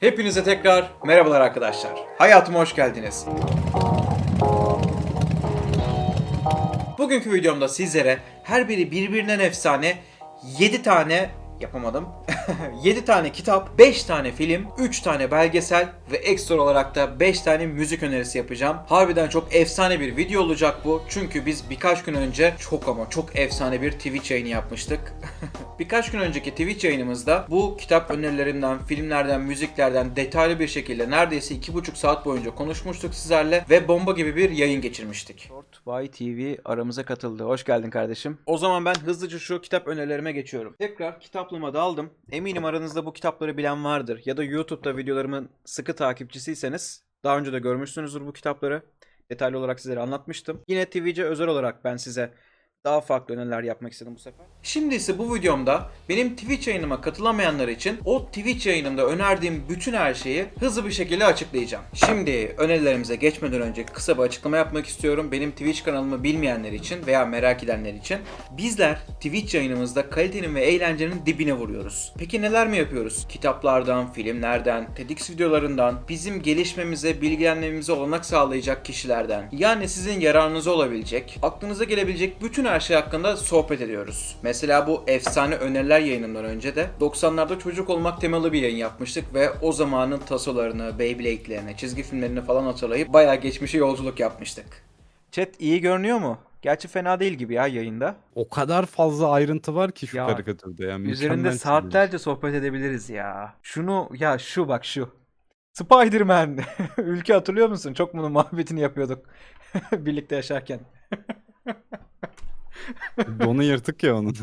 Hepinize tekrar merhabalar arkadaşlar. Hayatıma hoş geldiniz. Bugünkü videomda sizlere her biri birbirinden efsane 7 tane yapamadım. 7 tane kitap, 5 tane film, 3 tane belgesel ve ekstra olarak da 5 tane müzik önerisi yapacağım. Harbiden çok efsane bir video olacak bu. Çünkü biz birkaç gün önce çok ama çok efsane bir Twitch yayını yapmıştık. birkaç gün önceki Twitch yayınımızda bu kitap önerilerinden, filmlerden, müziklerden detaylı bir şekilde neredeyse 2,5 saat boyunca konuşmuştuk sizlerle ve bomba gibi bir yayın geçirmiştik. Short Bay TV aramıza katıldı. Hoş geldin kardeşim. O zaman ben hızlıca şu kitap önerilerime geçiyorum. Tekrar kitaplığıma daldım. Eminim aranızda bu kitapları bilen vardır ya da YouTube'da videolarımın sıkı takipçisiyseniz daha önce de görmüşsünüzdür bu kitapları. Detaylı olarak sizlere anlatmıştım. Yine Twitch'e özel olarak ben size daha farklı öneriler yapmak istedim bu sefer. Şimdi ise bu videomda benim Twitch yayınıma katılamayanlar için o Twitch yayınımda önerdiğim bütün her şeyi hızlı bir şekilde açıklayacağım. Şimdi önerilerimize geçmeden önce kısa bir açıklama yapmak istiyorum. Benim Twitch kanalımı bilmeyenler için veya merak edenler için. Bizler Twitch yayınımızda kalitenin ve eğlencenin dibine vuruyoruz. Peki neler mi yapıyoruz? Kitaplardan, filmlerden, TEDx videolarından, bizim gelişmemize, bilgilenmemize olanak sağlayacak kişilerden, yani sizin yararınıza olabilecek, aklınıza gelebilecek bütün her şey hakkında sohbet ediyoruz. Mesela bu efsane öneriler yayınından önce de 90'larda çocuk olmak temalı bir yayın yapmıştık ve o zamanın tasolarını, Beyblade'lerini, çizgi filmlerini falan hatırlayıp bayağı geçmişe yolculuk yapmıştık. Chat iyi görünüyor mu? Gerçi fena değil gibi ya yayında. O kadar fazla ayrıntı var ki şu Ya, karikatürde yani Üzerinde saatlerce sohbet edebiliriz ya. Şunu ya şu bak şu. Spider-Man. Ülke hatırlıyor musun? Çok bunun muhabbetini yapıyorduk. Birlikte yaşarken. Donu yırtık ya onun.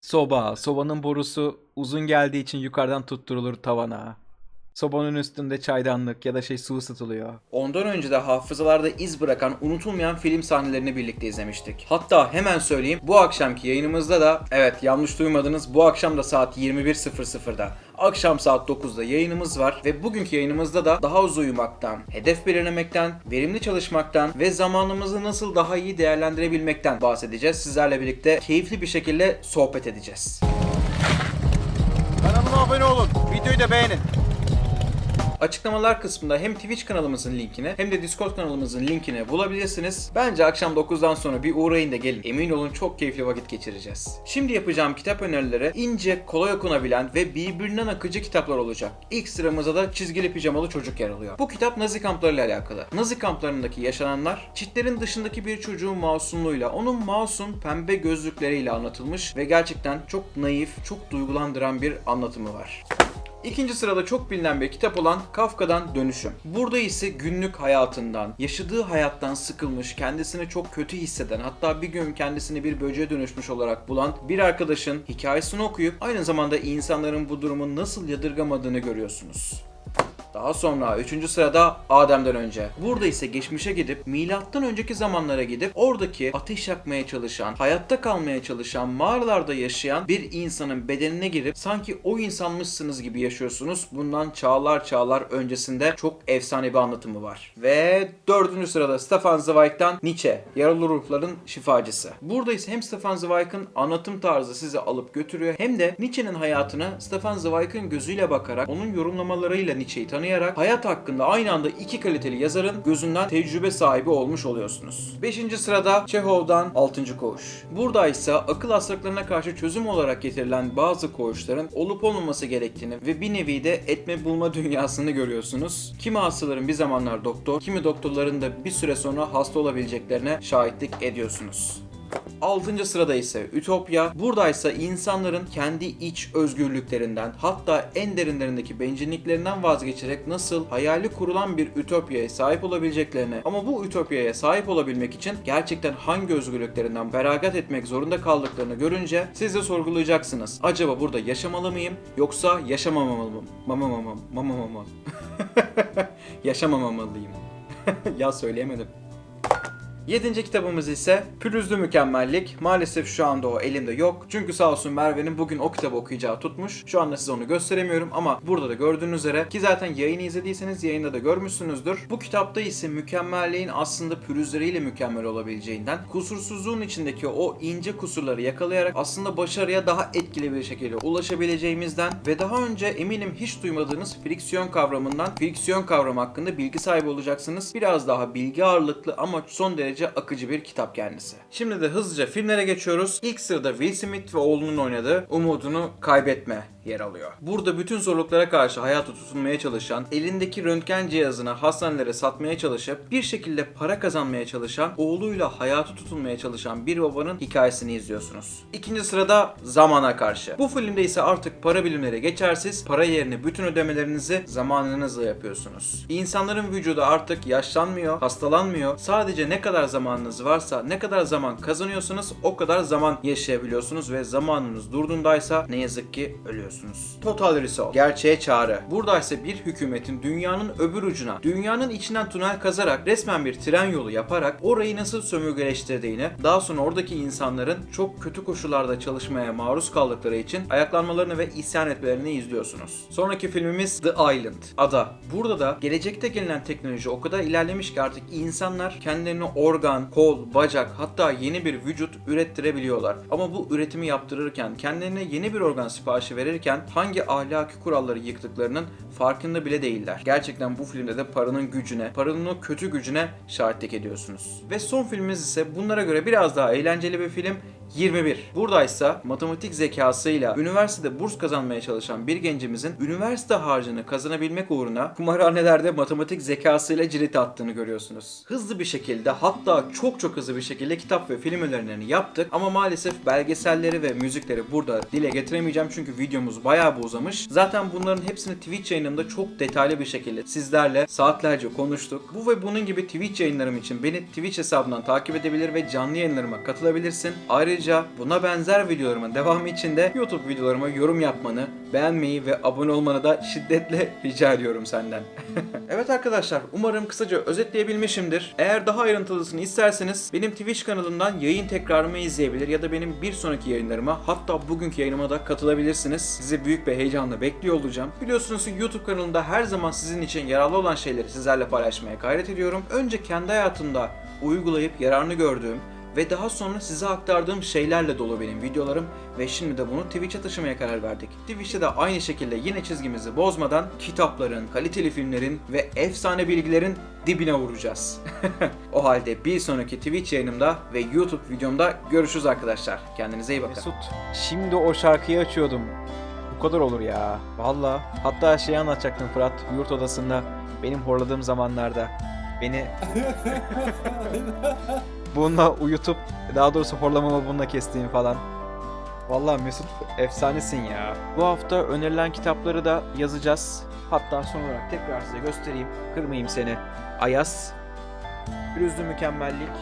Soba. Sobanın borusu uzun geldiği için yukarıdan tutturulur tavana. Sobanın üstünde çaydanlık ya da şey su ısıtılıyor. Ondan önce de hafızalarda iz bırakan unutulmayan film sahnelerini birlikte izlemiştik. Hatta hemen söyleyeyim bu akşamki yayınımızda da evet yanlış duymadınız bu akşam da saat 21.00'da akşam saat 9'da yayınımız var ve bugünkü yayınımızda da daha az uyumaktan, hedef belirlemekten, verimli çalışmaktan ve zamanımızı nasıl daha iyi değerlendirebilmekten bahsedeceğiz. Sizlerle birlikte keyifli bir şekilde sohbet edeceğiz. Kanalıma abone olun, videoyu da beğenin. Açıklamalar kısmında hem Twitch kanalımızın linkini hem de Discord kanalımızın linkini bulabilirsiniz. Bence akşam 9'dan sonra bir uğrayın da gelin. Emin olun çok keyifli vakit geçireceğiz. Şimdi yapacağım kitap önerileri ince, kolay okunabilen ve birbirinden akıcı kitaplar olacak. İlk sıramızda da çizgili pijamalı çocuk yer alıyor. Bu kitap Nazi kamplarıyla alakalı. Nazi kamplarındaki yaşananlar çitlerin dışındaki bir çocuğun masumluğuyla, onun masum pembe gözlükleriyle anlatılmış ve gerçekten çok naif, çok duygulandıran bir anlatımı var. İkinci sırada çok bilinen bir kitap olan Kafka'dan Dönüşüm. Burada ise günlük hayatından, yaşadığı hayattan sıkılmış, kendisini çok kötü hisseden, hatta bir gün kendisini bir böceğe dönüşmüş olarak bulan bir arkadaşın hikayesini okuyup aynı zamanda insanların bu durumu nasıl yadırgamadığını görüyorsunuz. Daha sonra 3. sırada Adem'den önce. Burada ise geçmişe gidip milattan önceki zamanlara gidip oradaki ateş yakmaya çalışan, hayatta kalmaya çalışan, mağaralarda yaşayan bir insanın bedenine girip sanki o insanmışsınız gibi yaşıyorsunuz. Bundan çağlar çağlar öncesinde çok efsane bir anlatımı var. Ve dördüncü sırada Stefan Zweig'den Nietzsche, Yaralı Ruhların Şifacısı. Burada ise hem Stefan Zweig'ın anlatım tarzı sizi alıp götürüyor hem de Nietzsche'nin hayatını Stefan Zweig'ın gözüyle bakarak, onun yorumlamalarıyla Nietzsche'yi tanıyarak hayat hakkında aynı anda iki kaliteli yazarın gözünden tecrübe sahibi olmuş oluyorsunuz. Beşinci sırada Çehov'dan Altıncı Koğuş. Burada ise akıl hastalıklarına karşı çözüm olarak getirilen bazı koğuşların olup olmaması gerektiğini ve bir nevi de etme bulma dünyasını görüyorsunuz. Kimi hastaların bir zamanlar doktor, kimi doktorların da bir süre sonra hasta olabileceklerine şahitlik ediyorsunuz. 6. sırada ise Ütopya. Buradaysa insanların kendi iç özgürlüklerinden hatta en derinlerindeki bencilliklerinden vazgeçerek nasıl hayali kurulan bir ütopyaya sahip olabileceklerini ama bu ütopyaya sahip olabilmek için gerçekten hangi özgürlüklerinden feragat etmek zorunda kaldıklarını görünce siz de sorgulayacaksınız. Acaba burada yaşamalı mıyım yoksa yaşamamalı mı? Mama mama mama mama. Yaşamamamalıyım. ya söyleyemedim. Yedinci kitabımız ise Pürüzlü Mükemmellik. Maalesef şu anda o elimde yok. Çünkü sağ olsun Merve'nin bugün o kitabı okuyacağı tutmuş. Şu anda size onu gösteremiyorum ama burada da gördüğünüz üzere ki zaten yayını izlediyseniz yayında da görmüşsünüzdür. Bu kitapta ise mükemmelliğin aslında pürüzleriyle mükemmel olabileceğinden, kusursuzluğun içindeki o ince kusurları yakalayarak aslında başarıya daha etkili bir şekilde ulaşabileceğimizden ve daha önce eminim hiç duymadığınız friksiyon kavramından, friksiyon kavramı hakkında bilgi sahibi olacaksınız. Biraz daha bilgi ağırlıklı ama son derece akıcı bir kitap kendisi. Şimdi de hızlıca filmlere geçiyoruz. İlk sırada Will Smith ve oğlunun oynadığı Umudunu Kaybetme yer alıyor. Burada bütün zorluklara karşı hayata tutunmaya çalışan, elindeki röntgen cihazını hastanelere satmaya çalışıp bir şekilde para kazanmaya çalışan, oğluyla hayata tutunmaya çalışan bir babanın hikayesini izliyorsunuz. İkinci sırada Zamana Karşı. Bu filmde ise artık para bilimleri geçersiz, para yerine bütün ödemelerinizi zamanınızla yapıyorsunuz. İnsanların vücudu artık yaşlanmıyor, hastalanmıyor. Sadece ne kadar zamanınız varsa, ne kadar zaman kazanıyorsanız o kadar zaman yaşayabiliyorsunuz ve zamanınız durduğundaysa ne yazık ki ölüyorsunuz. Total Resolve, gerçeğe çağrı. Burada ise bir hükümetin dünyanın öbür ucuna, dünyanın içinden tünel kazarak resmen bir tren yolu yaparak orayı nasıl sömürgeleştirdiğini, daha sonra oradaki insanların çok kötü koşullarda çalışmaya maruz kaldıkları için ayaklanmalarını ve isyan etmelerini izliyorsunuz. Sonraki filmimiz The Island, Ada. Burada da gelecekte gelinen teknoloji o kadar ilerlemiş ki artık insanlar kendilerine organ, kol, bacak hatta yeni bir vücut ürettirebiliyorlar. Ama bu üretimi yaptırırken, kendilerine yeni bir organ siparişi verirken hangi ahlaki kuralları yıktıklarının farkında bile değiller. Gerçekten bu filmde de paranın gücüne, paranın o kötü gücüne şahitlik ediyorsunuz. Ve son filmimiz ise bunlara göre biraz daha eğlenceli bir film 21. Buradaysa matematik zekasıyla üniversitede burs kazanmaya çalışan bir gencimizin üniversite harcını kazanabilmek uğruna kumarhanelerde matematik zekasıyla cirit attığını görüyorsunuz. Hızlı bir şekilde hatta çok çok hızlı bir şekilde kitap ve film önerilerini yaptık ama maalesef belgeselleri ve müzikleri burada dile getiremeyeceğim çünkü videomuz bayağı bir uzamış. Zaten bunların hepsini Twitch yayınımda çok detaylı bir şekilde sizlerle saatlerce konuştuk. Bu ve bunun gibi Twitch yayınlarım için beni Twitch hesabından takip edebilir ve canlı yayınlarıma katılabilirsin. Ayrıca buna benzer videolarımın devamı için de YouTube videolarıma yorum yapmanı, beğenmeyi ve abone olmanı da şiddetle rica ediyorum senden. evet arkadaşlar umarım kısaca özetleyebilmişimdir. Eğer daha ayrıntılısını isterseniz benim Twitch kanalından yayın tekrarımı izleyebilir ya da benim bir sonraki yayınlarıma hatta bugünkü yayınıma da katılabilirsiniz. Sizi büyük bir heyecanla bekliyor olacağım. Biliyorsunuz ki YouTube kanalında her zaman sizin için yararlı olan şeyleri sizlerle paylaşmaya gayret ediyorum. Önce kendi hayatımda uygulayıp yararını gördüğüm ve daha sonra size aktardığım şeylerle dolu benim videolarım ve şimdi de bunu Twitch'e taşımaya karar verdik. Twitch'te de aynı şekilde yine çizgimizi bozmadan kitapların, kaliteli filmlerin ve efsane bilgilerin dibine vuracağız. o halde bir sonraki Twitch yayınımda ve YouTube videomda görüşürüz arkadaşlar. Kendinize iyi bakın. Mesut, şimdi o şarkıyı açıyordum. Bu kadar olur ya. Valla. Hatta şeyi anlatacaktım Fırat, yurt odasında benim horladığım zamanlarda beni bununla uyutup, daha doğrusu horlamamı bununla kestiğim falan. Valla Mesut efsanesin ya. Bu hafta önerilen kitapları da yazacağız. Hatta son olarak tekrar size göstereyim. Kırmayayım seni. Ayas, Pürüzlü Mükemmellik,